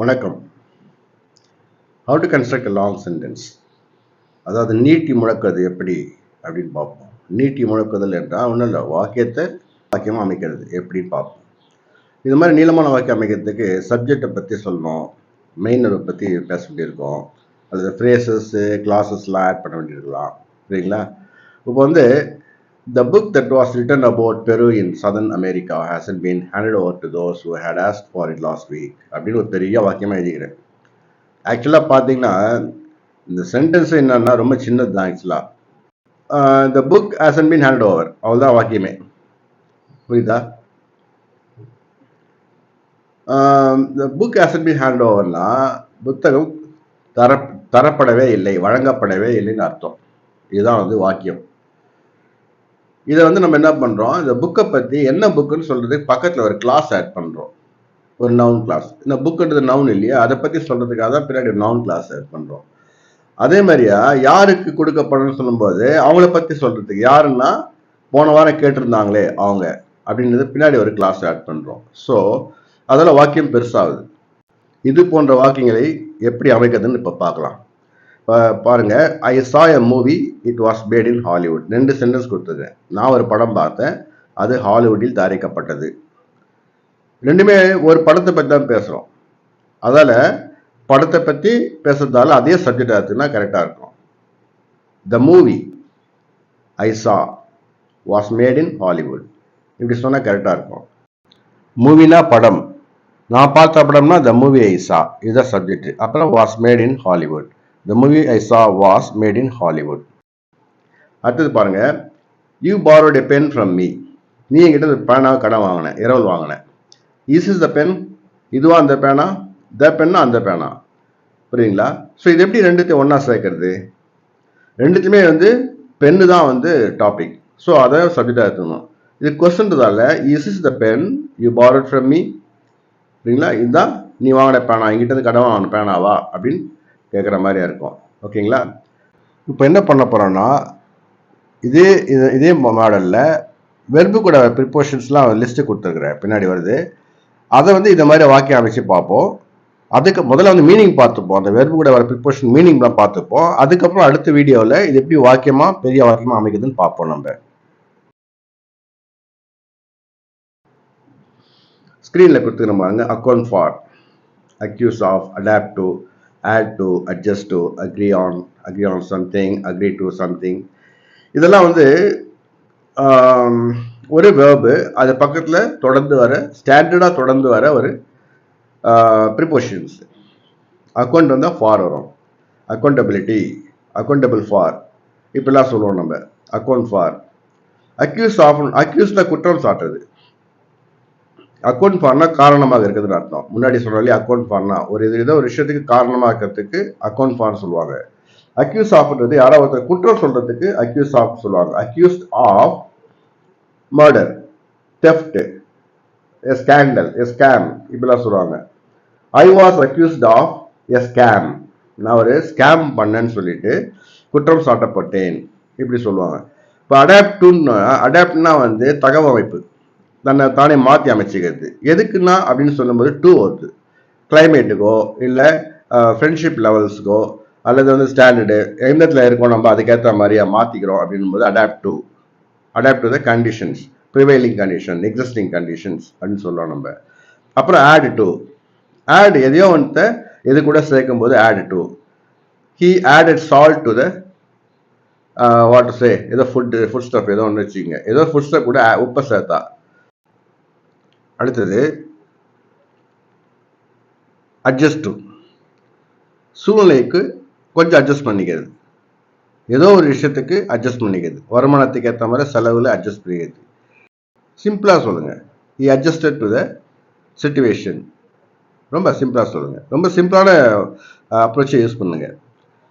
வணக்கம். How to construct long sentence அதாவது நீட்டி முழக்கிறது எப்படி அப்படின்னு பார்ப்போம். நீட்டி முழக்குதல் என்றால் ஒன்றும் இல்லை வாக்கியத்தை வாக்கியமாக அமைக்கிறது எப்படின்னு பார்ப்போம். இது மாதிரி நீளமான வாக்கியம் அமைக்கிறதுக்கு சப்ஜெக்டை பற்றி சொல்லணும். மெயினரை பற்றி பேச வேண்டியிருக்கோம். அல்லது ஃப்ரேசஸ்ஸு கிளாஸஸ்லாம் ஆட் பண்ண வேண்டியிருக்கலாம். சரிங்களா இப்போ வந்து The book that was written about Peru in southern America hasn't been handed over to those who had asked for it last week அப்படின்னு ஒரு பெரிய வாக்கியமாக எழுதிக்கிறேன். ஆக்சுவலாக பார்த்தீங்கன்னா இந்த சென்டென்ஸ் என்னன்னா ரொம்ப சின்னது தான் ஆக்சுவலாக இந்த book has been hand over அவ்வளோதான் வாக்கியமே. புரியுதா? இந்த புக் ஹேசன் பீன் ஹேண்ட் ஓவர்னா புத்தகம் தர தரப்படவே இல்லை வழங்கப்படவே இல்லைன்னு அர்த்தம். இதுதான் வந்து வாக்கியம். இதை வந்து நம்ம என்ன பண்ணுறோம் இந்த புக்கை பற்றி என்ன புக்குன்னு சொல்கிறதுக்கு பக்கத்தில் ஒரு கிளாஸ் ஆட் பண்ணுறோம் ஒரு நவுன் கிளாஸ் இந்த புக்குன்றது நவுன் இல்லையா? அதை பற்றி சொல்கிறதுக்காக தான் பின்னாடி நவுன் கிளாஸ் ஆட் பண்ணுறோம் அதே மாதிரியா யாருக்கு கொடுக்கப்படணும்னு சொல்லும்போது அவங்கள பற்றி சொல்கிறதுக்கு யாருன்னா போன வாரம் கேட்டிருந்தாங்களே அவங்க அப்படின்றது பின்னாடி ஒரு கிளாஸ் ஆட் பண்ணுறோம் ஸோ அதில் வாக்கியம் பெருசாகுது. இது போன்ற வாக்கியங்களை எப்படி அமைக்கிறதுன்னு இப்போ பார்க்கலாம். பாருங்க I saw a movie it was made in Hollywood ரெண்டு சென்டென்ஸ் கொடுத்துருக்கேன். நான் ஒரு படம் பார்த்தேன் அது ஹாலிவுட்டில் தயாரிக்கப்பட்டது. ரெண்டுமே ஒரு படத்தை பற்றி தான் பேசுகிறோம் அதால் படத்தை பற்றி பேசுறதால அதே சப்ஜெக்டாக இருக்குன்னா கரெக்டாக இருக்கும். த movie I saw was made in Hollywood இப்படி சொன்னால் கரெக்டாக இருக்கும். மூவினா படம். நான் பார்த்த படம்னா த மூவி ஐ சா இதுதான் சப்ஜெக்ட் அப்புறம் was made in Hollywood the movie I saw was made in Hollywood அடுத்தது பாருங்க. You borrowed a pen from me நீ என்கிட்ட இந்த பேனா கடன் வாங்கினேன் இரவல் வாங்கினேன் இஸ் இஸ் த பென் இதுவா அந்த பேனா த பென்னா அந்த பேனா புரியுங்களா ஸோ இது எப்படி ரெண்டுத்தையும் ஒன்றா சேர்க்கறது? ரெண்டுத்தையுமே வந்து பென்னு தான் வந்து டாபிக் ஸோ அதை சப்ஜெக்டாக எடுத்துக்கணும். இது கொஸ்டின்றதால is is the pen you borrowed from me சரிங்களா இதுதான் நீ வாங்கின பேனா என்கிட்ட இருந்து கடன் வாங்கின பேனாவா அப்படின்னு கேட்குற மாதிரியா இருக்கும். ஓகேங்களா? இப்போ என்ன பண்ண போகிறோன்னா இதே இது இதே மாடலில் வெர்பு கூட ப்ரிப்போஷன்ஸ்லாம் லிஸ்ட்டு கொடுத்துருக்குறேன். பின்னாடி வருது. அதை வந்து இந்த மாதிரி வாக்கியம் அமைச்சு பார்ப்போம். அதுக்கு முதல்ல வந்து மீனிங் பார்த்துப்போம். அந்த வெர்பு கூட வர ப்ரிப்போஷன் மீனிங்லாம் பார்த்துப்போம். அதுக்கப்புறம் அடுத்த வீடியோவில் இது எப்படி வாக்கியமாக பெரிய வாக்கியமாக அமைக்குதுன்னு பார்ப்போம் நம்ம. ஸ்க்ரீனில் கொடுத்துக்கிற பாருங்க account for accuse of adapt to add to adjust to agree on agree on something agree to something இதெல்லாம் வந்து ஒரு வேர்பு அது பக்கத்தில் தொடர்ந்து வர ஸ்டாண்டர்டாக தொடர்ந்து வர ஒரு ப்ரிப்போஷன்ஸ் அக்கௌண்ட் வந்தால் ஃபார் வரும். அக்கௌண்டபிலிட்டி அக்கௌண்டபிள் ஃபார் இப்படிலாம் சொல்லுவோம் நம்ம. அக்கௌண்ட் ஃபார் அக்யூஸ் ஆஃப் அக்யூஸில் குற்றம் சாட்டுறது. அக்கௌண்ட் ஃபார்னா காரணமாக இருக்குதுன்னு அர்த்தம். முன்னாடி சொன்னாலே அக்கௌண்ட் ஃபார்னா ஒரு இது ஏதோ ஒரு விஷயத்துக்கு காரணமாக இருக்கிறதுக்கு அக்கௌண்ட் ஃபார் சொல்லுவாங்க. அக்யூஸ் ஆஃப்ன்றது யாராவது ஒருத்தர் குற்றம் சொல்றதுக்கு அக்யூஸ் ஆஃப் சொல்லுவாங்க. Accused of murder theft a scandal a scam இப்படிலாம் சொல்லுவாங்க. I was accused of a scam நான் ஒரு ஸ்கேம் பண்ணேன்னு சொல்லிட்டு குற்றம் சாட்டப்பட்டேன். இப்படி சொல்லுவாங்க. இப்போ அடாப்டுன்னு அடாப்ட்னா வந்து தகவமைப்பு. தன்னை தானே மாற்றி அமைச்சிக்கிறது. எதுக்குன்னா அப்படின்னு சொல்லும்போது டூ வருது கிளைமேட்டுக்கோ இல்லை ஃப்ரெண்ட்ஷிப் லெவல்ஸுக்கோ அல்லது வந்து ஸ்டாண்டர்டு எந்த இடத்துல இருக்கோம் நம்ம அதுக்கேற்ற மாதிரியா மாற்றிக்கிறோம் அப்படின்னும் போது adapt to adapt to the conditions prevailing condition existing conditions அப்படின்னு சொல்லுவோம் நம்ம. அப்புறம் ஆட் டு ஆட் எதையோ ஒன்று எது கூட சேர்க்கும் போது add to he added salt to the what say ஏதோ ஃபுட்டு ஃபுட் ஸ்டப் ஏதோ ஒன்று வச்சுக்கோங்க. ஏதோ ஃபுட் ஸ்டப் கூட உப்பை சேர்த்தா. அடுத்தது அட்ஜஸ்ட் டு சூழ்நிலைக்கு கொஞ்சம் அட்ஜஸ்ட் பண்ணிக்கிறது. ஏதோ ஒரு விஷயத்துக்கு அட்ஜஸ்ட் பண்ணிக்கிறது. வருமானத்துக்கு ஏற்ற மாதிரி செலவில் அட்ஜஸ்ட் பண்ணிக்கிறது. சிம்பிளாக சொல்லுங்கள் I adjusted to the situation ரொம்ப சிம்பிளாக சொல்லுங்கள் ரொம்ப சிம்பிளான அப்ரோச்சை யூஸ் பண்ணுங்க.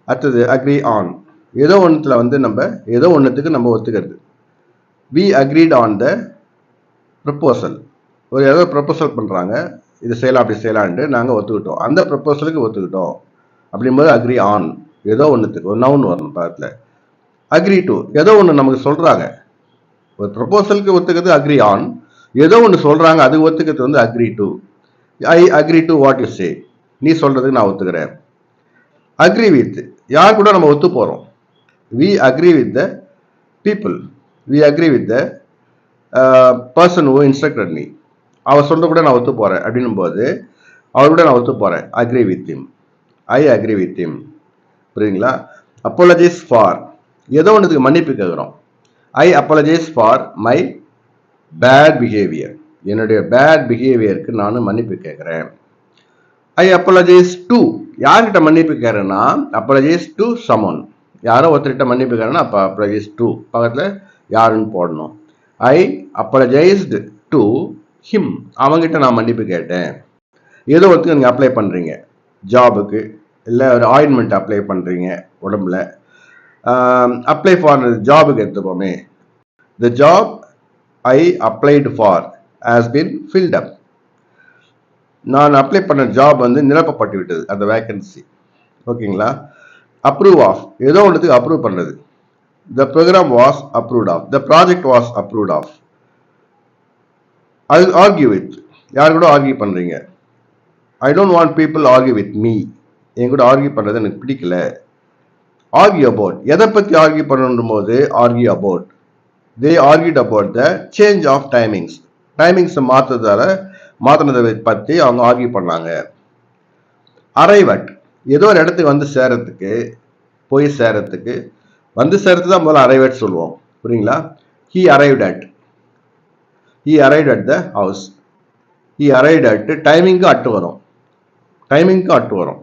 அடுத்தது அக்ரி ஆன் ஏதோ ஒன்றுத்தில் வந்து நம்ம ஏதோ ஒன்றுத்துக்கு நம்ம ஒத்துக்கிறது. We agreed on the proposal ஒரு ஏதோ ப்ரப்போசல் பண்ணுறாங்க இது செய்யலாம் அப்படி செய்யலான்ட்டு நாங்கள் ஒத்துக்கிட்டோம். அந்த ப்ரப்போசலுக்கு ஒத்துக்கிட்டோம். அப்படிங்கும்போது அக்ரி ஆன் ஏதோ ஒன்றுத்துக்கு ஒரு நவுன் வரணும் பக்கத்தில் அக்ரி டு ஏதோ ஒன்று நமக்கு சொல்கிறாங்க ஒரு ப்ரப்போசலுக்கு ஒத்துக்கிறது அக்ரி ஆன் ஏதோ ஒன்று சொல்கிறாங்க அது ஒத்துக்கிறது வந்து agree to I agree to what you say நீ சொல்கிறதுக்கு நான் ஒத்துக்கிறேன். அக்ரி வித் யார் கூட நம்ம ஒத்து போகிறோம் we agree with the people we agree with the person oh instructor நீ அவர் சொல்ல கூட நான் ஒத்து போறேன். அப்படின்னும் போது அவர் கூட நான் ஒத்து போறேன். Agree with him. I agree with him. புரியுதுங்களா? அப்போலஜைஸ் ஃபார் ஏதோ ஒன்றுக்கு மன்னிப்பு கேட்குறோம். I apologise for my bad behaviour என்னுடைய பேட் பிஹேவியருக்கு நான் மன்னிப்பு கேட்குறேன். ஐ அப்போலஜைஸ் டு யார்கிட்ட மன்னிப்பு கேட்குறேன்னா அப்போலஜைஸ் டு சமன் யாரோ ஒருத்தர்கிட்ட மன்னிப்பு கேட்குறேன்னா அப்போ அப்போலஜைஸ் டு பக்கத்தில் யாருன்னு போடணும். ஐ அப்பாலஜைஸ்டு டு ஹிம் அவங்ககிட்ட நான் மன்னிப்பு கேட்டேன். ஏதோ ஒருத்தருக்கு நீங்கள் அப்ளை பண்ணுறீங்க ஜாபுக்கு இல்லை ஒரு ஆயின்மெண்ட் அப்ளை பண்ணுறீங்க உடம்புல. அப்ளை ஃபார் ஜாபுக்கு எடுத்துப்போமே the job I applied for has been filled up நான் அப்ளை பண்ண ஜாப் வந்து நிரப்பப்பட்டு விட்டது. அந்த வேக்கன்சி ஓகேங்களா? அப்ரூவ் ஆஃப் ஏதோ ஒன்றுத்துக்கு அப்ரூவ் பண்ணுறது the programme was approved of the project was approved of அது ஆர்கியூ வித் யார் கூட ஆர்கியூ பண்ணுறீங்க I don't want people argue with me என் கூட ஆர்கியூ பண்ணுறது எனக்கு பிடிக்கல. ஆர்கியூ அபவுட் எதை பற்றி ஆர்கியூ பண்ணணும் போது argue about they argued about the change of timings டைமிங்ஸை மாற்றுறதால மாற்றினதை பற்றி அவங்க ஆர்கியூ பண்ணாங்க. அரைவட். ஏதோ ஒரு இடத்துக்கு வந்து சேரத்துக்கு போய் சேரத்துக்கு. வந்து சேரத்துக்கு தான் முதல்ல அரைவட் சொல்லுவோம். புரியுங்களா? He arrived at he arrived at the house he arrived at டைமிங்க்கு அட்டு வரும். டைமிங்க்கு அட்டு வரும்.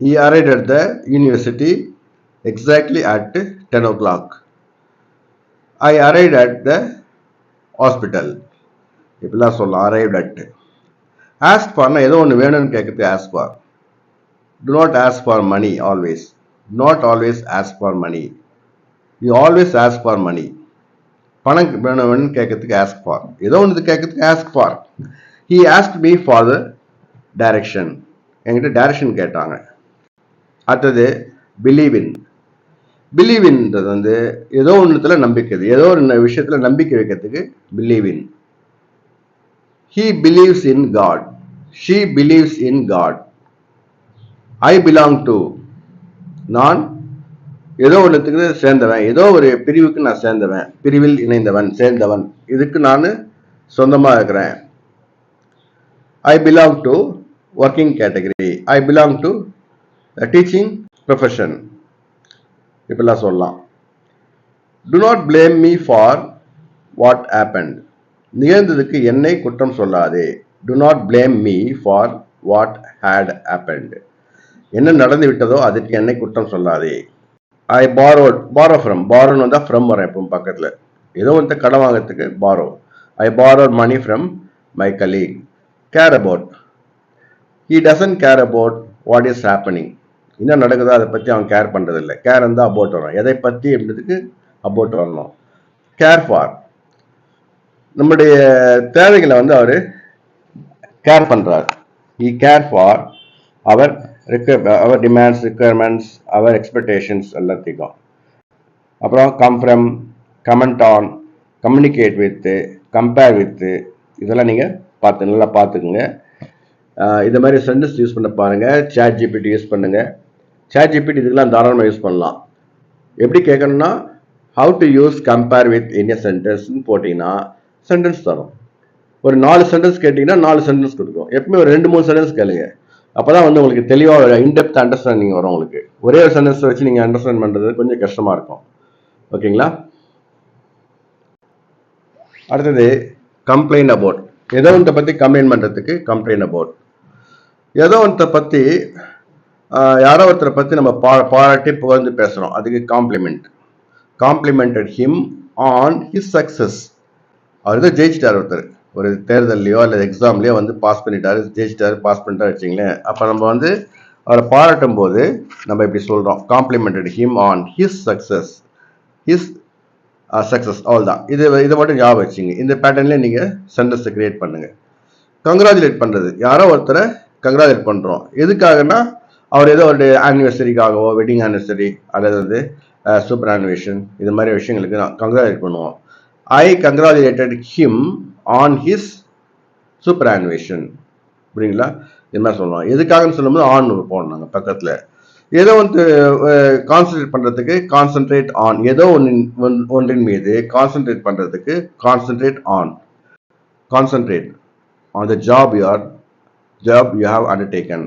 He arrived at the university exactly at ten o'clock I arrived at the hospital இப்படிலாம் சொல்லலாம் அரைவ் அட் ஆஸ்க் ஃபார்னா ஏதோ ஒன்று வேணும்னு கேட்குறது ask for do not ask for money always not always ask for money you always ask for money பணம் வேணும் வேணும்னு கேட்கறதுக்கு ஆஸ்க் ஃபார் ஏதோ ஒன்று கேட்கறதுக்கு ask for he ask me for the direction என்கிட்ட டைரக்ஷன் கேட்டாங்க. அடுத்தது பிலீவ் இன் பிலீவ் இன்றது வந்து ஏதோ ஒன்றுத்தில் நம்பிக்கை ஏதோ ஒரு விஷயத்தில் நம்பிக்கை வைக்கிறதுக்கு believe in he believes in God she believes in God I belong to நான் ஏதோ ஒன்றுத்துக்கு சேர்ந்தவன். ஏதோ ஒரு பிரிவுக்கு நான் சேர்ந்தவன். பிரிவில் இணைந்தவன் சேர்ந்தவன். இதுக்கு நான் சொந்தமாக இருக்கிறேன். I belong to working category I belong to teaching profession இப்படிலாம் சொல்லலாம். Do not blame me for what happen நிகழ்ந்ததுக்கு என்னை குற்றம் சொல்லாதே. Do not blame me for what had happened. என்ன நடந்து விட்டதோ அதுக்கு என்னை குற்றம் சொல்லாதே. ஐ பாரோட் பாரோ ஃப்ரம் பாரோன்னு வந்தால் ஃப்ரம் வரும் எப்பவும் பக்கத்தில். ஏதோ வந்து கடன் வாங்குறதுக்கு borrow I borrowed money from my colleague care about he doesn't care about what is happening என்ன நடக்குதோ அதை பற்றி அவன் கேர் பண்ணுறதில்ல கேர் இருந்தால் அபவுட் வரும். எதை பற்றி அப்படின்றதுக்கு அபவுட் வரணும். கேர் ஃபார் நம்முடைய தேவைகளை வந்து அவர் கேர் பண்ணுறார் ஹி கேர் ஃபார் அவர் அவர் டிமாண்ட்ஸ் ரிக்குயர்மெண்ட்ஸ் அவர் எக்ஸ்பெக்டேஷன்ஸ் எல்லாத்தையும் அப்புறம் come from comment on communicate with compare with இதெல்லாம் நீங்கள் பார்த்து நல்லா பார்த்துக்குங்க. இந்த இது மாதிரி சென்டென்ஸ் யூஸ் பண்ண பாருங்கள் சேட் ஜிபிடி யூஸ் பண்ணுங்கள் சேட் ஜிபிடி இதுக்கெல்லாம் தாராளமாக யூஸ் பண்ணலாம். எப்படி கேட்கணும்னா how to use compare with in சென்டென்ஸ்னு போட்டிங்கன்னா சென்டென்ஸ் தரும். ஒரு நாலு சென்டென்ஸ் கேட்டிங்கன்னா நாலு சென்டென்ஸ் கொடுக்கும். எப்பவுமே ஒரு ரெண்டு மூணு சென்டென்ஸ் கேளுங்க. அப்போ தான் வந்து உங்களுக்கு தெளிவாக இன்டெப்த் அண்டர்ஸ்டாண்டிங் வரும் உங்களுக்கு. ஒரே ஒரு சென்டென்ஸ் வச்சு நீங்கள் அண்டர்ஸ்டாண்ட் பண்ணுறது கொஞ்சம் கஷ்டமாக இருக்கும். ஓகேங்களா? அடுத்தது கம்ப்ளைண்ட் அபவுட் ஏதோ ஒன்றை பற்றி கம்ப்ளைண்ட் பண்ணுறதுக்கு கம்ப்ளைண்ட் அபவுட் ஏதோ ஒன்றை பற்றி யாரோ ஒருத்தரை பற்றி நம்ம பா பாராட்டி புகழ்ந்து பேசுகிறோம் அதுக்கு compliment complimented him on his success அவர் தான் ஜெயிச்சிட்டார் ஒருத்தர். ஒரு தேர்தல்லையோ அல்லது எக்ஸாம்லையோ வந்து பாஸ் பண்ணிட்டாரு ஜெயிச்சிட்டாரு பாஸ் பண்ணிட்டாரு வச்சிங்களேன் அப்போ நம்ம வந்து அவரை பாராட்டும் போது நம்ம இப்படி சொல்கிறோம் complimented him on his success his success அவ்வளோதான் இது இதை மட்டும் ஞாபகம் வச்சுங்க. இந்த பேட்டர்ன்லேயே நீங்கள் சென்டென்ஸை கிரியேட் பண்ணுங்கள் கங்க்ராச்சுலேட் பண்ணுறது யாரோ ஒருத்தரை கங்க்ராச்சுலேட் பண்ணுறோம் எதுக்காகனா அவர் ஏதோ ஒரு ஆனிவர்சரிக்காகவோ வெட்டிங் ஆனிவர்சரி அல்லது வந்து uh, சூப்பர் ஆனிவேஷன் இது மாதிரி விஷயங்களுக்கு நான் கங்க்ராச்சுலேட் பண்ணுவோம். I congratulated him on his superannuation அப்படிங்களா இது மாதிரி சொல்லுவோம் எதுக்காகன்னு சொல்லும்போது ஆன் போடணும் நாங்கள் பக்கத்தில். ஏதோ வந்து கான்சென்ட்ரேட் பண்ணுறதுக்கு கான்சென்ட்ரேட் ஆன் ஏதோ ஒன்றின் ஒன்- ஒன்றின் மீது கான்சென்ட்ரேட் பண்ணுறதுக்கு concentrate on concentrate on the job you are job you have undertaken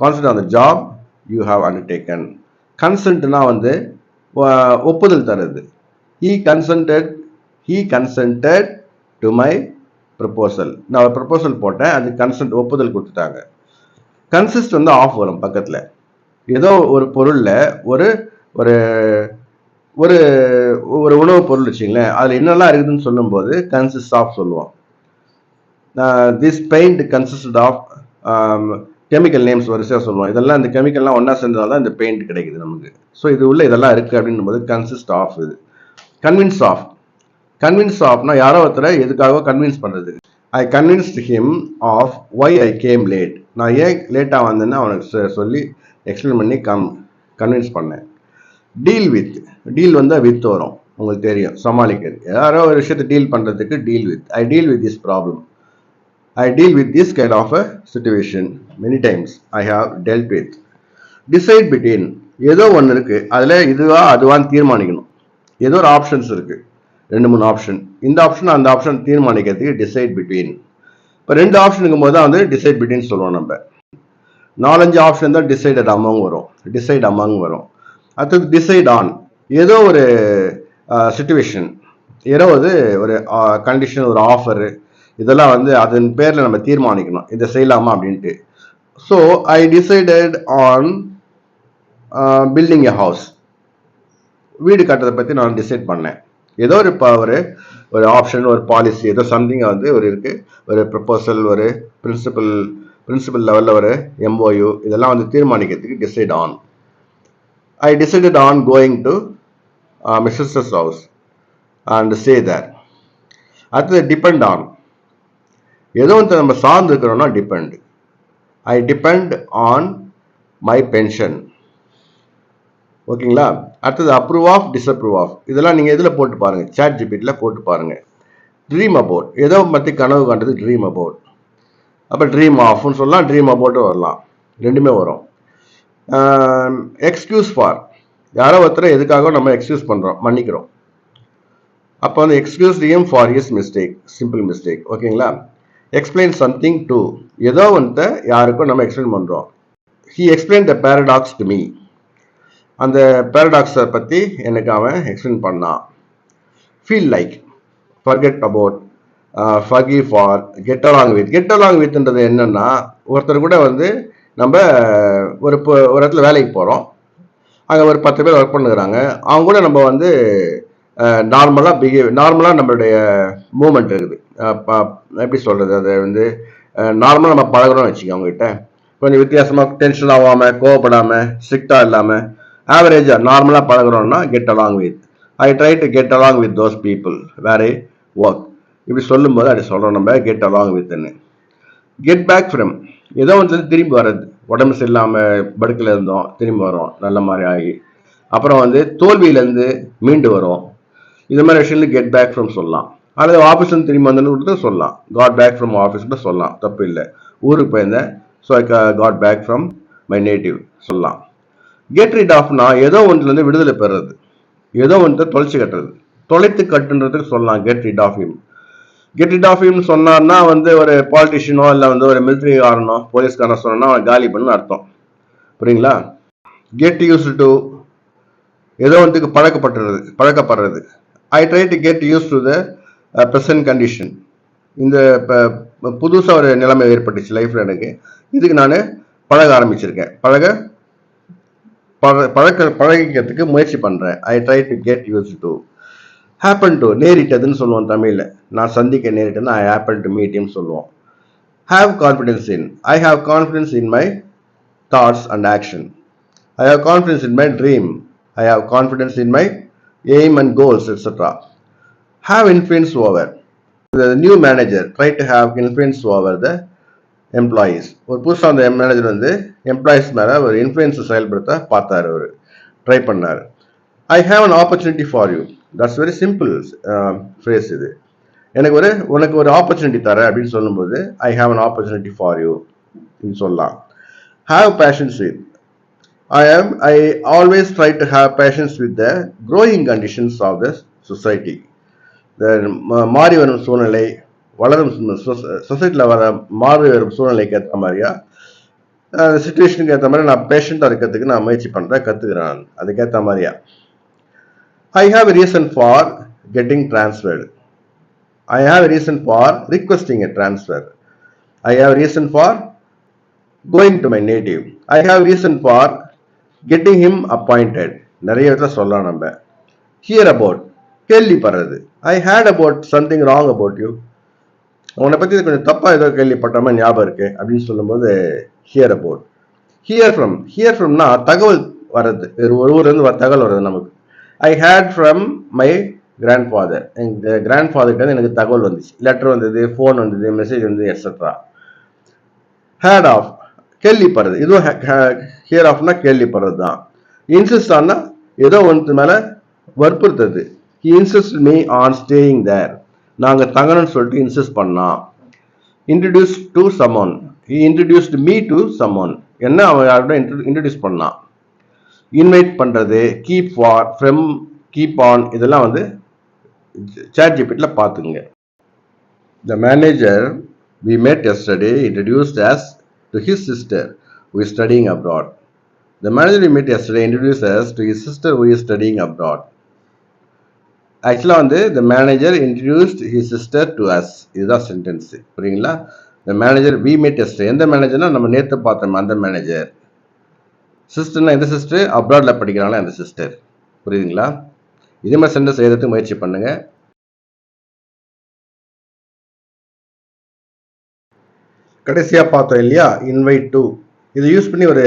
concentrate on the job you have undertaken கன்சென்ட்னா வந்து ஒப்புதல் தருது. He consented he consented to my proposal நான் ஒரு ப்ரப்போசல் போட்டேன். அது கன்சென்ட் ஒப்புதல் கொடுத்துட்டாங்க. கன்சிஸ்ட் வந்து ஆஃப் வரும் பக்கத்தில். ஏதோ ஒரு பொருளில் ஒரு ஒரு ஒரு ஒரு உணவுப் பொருள் வச்சுங்களேன் அதில் என்னெல்லாம் இருக்குதுன்னு சொல்லும்போது கன்சிஸ்ட் ஆஃப் சொல்லுவோம். This paint consist of chemical names வரிசையாக சொல்லுவோம். இதெல்லாம் இந்த கெமிக்கல்லாம் ஒன்றா சேர்ந்ததால தான் இந்த பெயிண்ட் கிடைக்குது நமக்கு. ஸோ இது உள்ள இதெல்லாம் இருக்குது அப்படின்னும் போது கன்சிஸ்ட் ஆஃப் இது. கன்வின்ஸ் ஆஃப் கன்வின்ஸ் ஆஃப்னா யாரோ ஒருத்தரை எதுக்காக கன்வின்ஸ் பண்ணுறது I convinced him of why I came late நான் ஏன் லேட்டாக வந்தேன்னு அவனுக்கு சொல்லி எக்ஸ்பிளைன் பண்ணி கம் கன்வின்ஸ் பண்ணேன். டீல் வித் டீல் வந்தால் வித் வரும். உங்களுக்கு தெரியும் சமாளிக்கிறது. யாரோ ஒரு விஷயத்தை டீல் பண்ணுறதுக்கு deal with I deal with this problem I deal with this kind of a situation many times I have dealt with decide between ஏதோ ஒன்று இருக்குது அதில் இதுவா அதுவான்னு தீர்மானிக்கணும். ஏதோ ஒரு ஆப்ஷன்ஸ் இருக்குது ரெண்டு மூணு ஆப்ஷன் இந்த ஆப்ஷன் அந்த ஆப்ஷன் தீர்மானிக்கிறதுக்கு டிசைட் பிட்வீன் இப்போ ரெண்டு ஆப்ஷனுக்கும் போது தான் வந்து டிசைட் பிட்வீன் சொல்லுவோம் நம்ம. நாலஞ்சு ஆப்ஷன் தான் டிசைடட் அமௌங் வரும். டிசைட் அமௌங் வரும். அடுத்தது டிசைட் ஆன் ஏதோ ஒரு சுச்சுவேஷன் ஏதோ ஒரு ஒரு கண்டிஷன் ஒரு ஆஃபரு இதெல்லாம் வந்து அதன் பேரில் நம்ம தீர்மானிக்கணும். இதை செய்யலாமா அப்படின்ட்டு. So I decided on building a house வீடு கட்டுறதை பற்றி நான் டிசைட் பண்ணேன். ஏதோ ஒரு இப்போ ஒரு ஒரு ஆப்ஷன் ஒரு பாலிசி ஏதோ சம்திங் வந்து ஒரு இருக்குது ஒரு ப்ரப்போசல் ஒரு பிரின்சிபல் பிரின்சிபல் லெவலில் ஒரு எம்ஓயு இதெல்லாம் வந்து தீர்மானிக்கிறதுக்கு decide on I decided on going to Mrs house and say there அடுத்தது டிபெண்ட் ஆன் ஏதோ ஒன்று நம்ம சார்ந்து இருக்கிறோம்னா depend I depend on my pension ஓகேங்களா? அடுத்தது அப்ரூவ் ஆஃப் டிஸ்அப்ரூவ் ஆஃப் இதெல்லாம் நீங்கள் இதில் போட்டு பாருங்கள் சேட் ஜிபிட்டில் போட்டு பாருங்கள் ட்ரீம் அபவுட் ஏதோ பற்றி கனவு காண்றது ட்ரீம் அபவுட் அப்போ ட்ரீம் ஆஃப்னு சொல்லலாம் ட்ரீம் அபவுட்டும் வரலாம். ரெண்டுமே வரும். எக்ஸ்கியூஸ் ஃபார் யாரோ ஒருத்தரை எதுக்காக நம்ம எக்ஸ்கியூஸ் பண்ணுறோம் மன்னிக்கிறோம். அப்போ வந்து excuse him for is mistake simple mistake ஓகேங்களா? எக்ஸ்பிளைன் சம்திங் டு ஏதோ வந்து யாருக்கும் நம்ம எக்ஸ்பிளைன் பண்ணுறோம் he explain the paradox to me அந்த பேரடாக்ஸை பற்றி எனக்கு அவன் எக்ஸ்பிளைன் பண்ணான். Feel like forget about ஃபகி for get along with get along வித்ன்றது என்னென்னா ஒருத்தர் கூட வந்து நம்ம ஒரு ஒரு இடத்துல வேலைக்கு போகிறோம் அங்கே ஒரு பத்து பேர் ஒர்க் பண்ணுறாங்க. அவங்க கூட நம்ம வந்து நார்மலாக பிஹேவ் நார்மலாக நம்மளுடைய மூமெண்ட் இருக்குது. எப்படி சொல்கிறது அது வந்து நார்மலாக நம்ம பழகுறோம்னு வச்சுக்கோங்க அவங்ககிட்ட. கொஞ்சம் வித்தியாசமாக டென்ஷன் ஆகாமல் கோவப்படாமல் ஸ்ட்ரிக்டாக இல்லாமல் ஆவரேஜாக நார்மலாக பழகுறோம்னா get along with I try to get along with those people வேற ஐ ஒர்க் இப்படி சொல்லும்போது அப்படி சொல்கிறோம் நம்ம கெட் அலாங் வித்னு கெட் பேக் ஃப்ரம் ஏதோ ஒன்று திரும்பி வர்றது. உடம்பு சரியில்லாமல் படுக்கில் இருந்தோம். திரும்பி வரோம் நல்ல மாதிரி ஆகி. அப்புறம் வந்து தோல்வியிலேருந்து மீண்டு வரும் இது மாதிரி விஷயங்கள் கெட் பேக் ஃப்ரம் சொல்லலாம். அல்லது ஆஃபீஸ்லேருந்து திரும்பி வந்தேன்னு கூட சொல்லலாம். காட் பேக் ஃப்ரம் ஆஃபீஸ் கூட சொல்லலாம். தப்பு இல்லை. ஊருக்கு போயிருந்தேன். So I got back from my native சொல்லலாம். கெட் ரிட் ஆஃப்னா ஏதோ ஒன்றுலேருந்து விடுதலை பெறுறது. ஏதோ ஒன்றை தொலைச்சி கட்டுறது. தொலைத்து கட்டுன்றதுக்கு சொல்லலாம் get rid of him get it off him சொன்னார்னா வந்து ஒரு பாலிட்டிஷியனோ இல்லை வந்து ஒரு மிலிட்ரிக்காரனோ போலீஸ்காரனோ சொன்னா அவன் காலி பண்ணு அர்த்தம். புரியுங்களா? கெட் யூஸ் டு ஏதோ ஒன்றுக்கு பழக்கப்படுறது. பழக்கப்படுறது I try to get use to the present condition இந்த இப்போ புதுசாக ஒரு நிலைமை ஏற்பட்டுச்சு லைஃப்பில் எனக்கு. இதுக்கு நான் பழக ஆரம்பிச்சிருக்கேன். பழக பழ பழக்க பழகிக்கிறதுக்கு முயற்சி பண்ணுறேன் I try to get use to happen to நேரிட்டதுன்னு சொல்லுவோம் தமிழில். நான் சந்திக்க நேரிட்டதுன்னு ஐ ஹேப்பன் டு மீட்டின்னு சொல்லுவோம். Have confidence in I have confidence in my thoughts and action I have confidence in my dream I have confidence in my aim and goals etcetera have influence over the new manager try to have influence over the employees ஒரு புதுசாக அந்த manager வந்து employees மேலே ஒரு இன்ஃப்ளூயன்ஸை செயல்படுத்த பார்த்தாரு அவர். Try பண்ணார். I have an opportunity for you that's very simple phrase இது. எனக்கு ஒரு உனக்கு ஒரு ஆப்பர்ச்சுனிட்டி தரேன் அப்படின்னு சொல்லும்போது I have an opportunity for you அப்படின்னு சொல்லலாம். Have patience with I am I always try to have patience with the growing conditions of the society மாறி வரும் சூழ்நிலை வளரும் சொசைட்டியில் வர மாறு வரும் சூழ்நிலைக்கு ஏற்ற மாதிரியா? சுச்சுவேஷனுக்கு ஏற்ற மாதிரி நான் பேஷண்ட்டாக இருக்கிறதுக்கு நான் முயற்சி பண்ணுறேன் கற்றுக்கிறேன் நான் அதுக்கேற்ற மாதிரியா I have reason for getting transferred I have reason for requesting a transfer I have reason for going to my native I have reason for getting him appointed நிறைய இடத்துல சொல்லலாம் நம்ம. Hear about கேள்விப்படுறது. I heard about something wrong about you உன்னை பற்றி கொஞ்சம் தப்பாக ஏதோ கேள்விப்பட்ட மாதிரி ஞாபகம் இருக்கு அப்படின்னு சொல்லும்போது hear about hear from hear ஃப்ரம்னா தகவல் வர்றது. ஒரு ஊர்லேருந்து வர தகவல் வர்றது நமக்கு. I heard from my grandfather எங்கள் கிராண்ட் ஃபாதர்கிட்ட எனக்கு தகவல் வந்துச்சு. லெட்டர் வந்தது ஃபோன் வந்தது மெசேஜ் வந்தது எக்ஸட்ரா ஹேட் ஆஃப் கேள்விப்படுறது. இதுவும் ஹியர் ஆஃப்னா கேள்விப்படுறது தான் இன்சிஸ்ட் ஆனால் ஏதோ ஒன்று மேலே வற்புறுத்துறது. He insist me on staying there நாங்கள் தங்கணும்னு சொல்லிட்டு இன்சிஸ்ட் பண்ணான் introduce to someone he introduced me to someone என்ன அவன் யாரோட இன்ட்ரடியூஸ் பண்ணான் இன்வைட் பண்ணுறது keep for from keep on இதெல்லாம் வந்து சேட் ஜிபிட்டில் பார்த்துங்க the manager we met yesterday introduced us to his sister who is studying abroad the manager we met yesterday introduce us to his sister who is studying abroad ஆக்சுவலாக வந்து the manager introduced his sister to us இதுதான் sentence புரியுங்களா? The manager we met yesterday எந்த மேனேஜர்னா நம்ம நேற்று பார்த்தோம் அந்த மேனேஜர் சிஸ்டர்னா எந்த சிஸ்டர் அப்ராடில் படிக்கிறாங்களா அந்த சிஸ்டர் புரியுதுங்களா? இதே மாதிரி சென்டென்ஸ் எழுதுறதுக்கு முயற்சி பண்ணுங்க. கடைசியாக பார்த்தோம் இல்லையா? இன்வைட் டு இதை யூஸ் பண்ணி ஒரு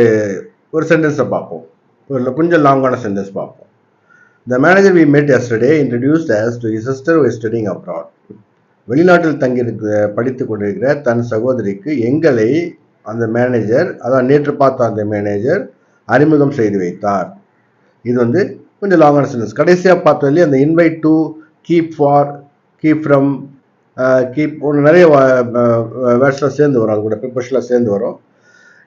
ஒரு சென்டென்ஸை பார்ப்போம். ஒரு கொஞ்சம் லாங்கான சென்டென்ஸ் பார்ப்போம். The manager we met yesterday introduced us to his sister who is studying abroad. வெளிநாட்டில் தங்கியிருக்க படித்து கொண்டிருக்கிற தன் சகோதரிக்கு எங்களை அந்த மேனேஜர் அதான் நேற்று பார்த்த அந்த மேனேஜர் அறிமுகம் செய்து வைத்தார். இது வந்து கொஞ்சம் லாங்கான சென்டென்ஸ் கடைசியாக பார்த்ததுலேயே அந்த invite to keep for keep from keep ஒன்று நிறைய வேர்ட்ஸ்லாம் சேர்ந்து வரும். அது கூட ப்ரிப்பர்ஸ்லாம் சேர்ந்து வரும்.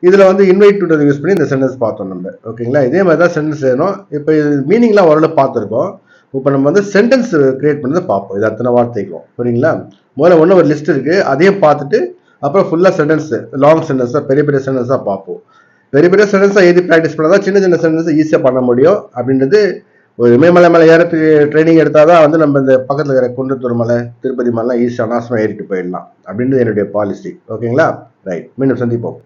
இதில் வந்து இன்வைட் டு யூஸ் பண்ணி இந்த சென்டென்ஸ் பார்த்தோம் நம்ம. ஓகேங்களா இதே மாதிரி தான் சென்டென்ஸ் வேணும். இப்போ இது மீனிங்லாம் ஓரளவு பார்த்துருக்கோம். இப்போ நம்ம வந்து சென்டென்ஸ் கிரியேட் பண்ணதை பார்ப்போம். இது அத்தனை வார்த்தைக்கும் புரியுங்களா முதல்ல ஒன்று ஒரு லிஸ்ட் இருக்குது அதையும் பார்த்துட்டு அப்புறம் ஃபுல்லாக சென்டென்ஸ் லாங் சென்டென்ஸாக பெரிய பெரிய சென்டென்ஸாக பார்ப்போம். பெரிய பெரிய சென்டென்ஸாக எழுதி ப்ராக்டிஸ் பண்ணால் தான் சின்ன சின்ன சென்டென்ஸை ஈஸியாக பண்ண முடியும். அப்படின்றது ஒரு இமயமலை மேலே ஏறத்துக்கு ட்ரைனிங் எடுத்தால் தான் வந்து நம்ம இந்த பக்கத்தில் இருக்கிற குன்றத்தூர் மலை திருப்பதி மலைலாம் ஈஸியாக அனாசமாக ஏறிட்டு போயிடலாம். அப்படின்றது என்னுடைய பாலிசி ஓகேங்களா ரைட் மீண்டும் சந்திப்போம்.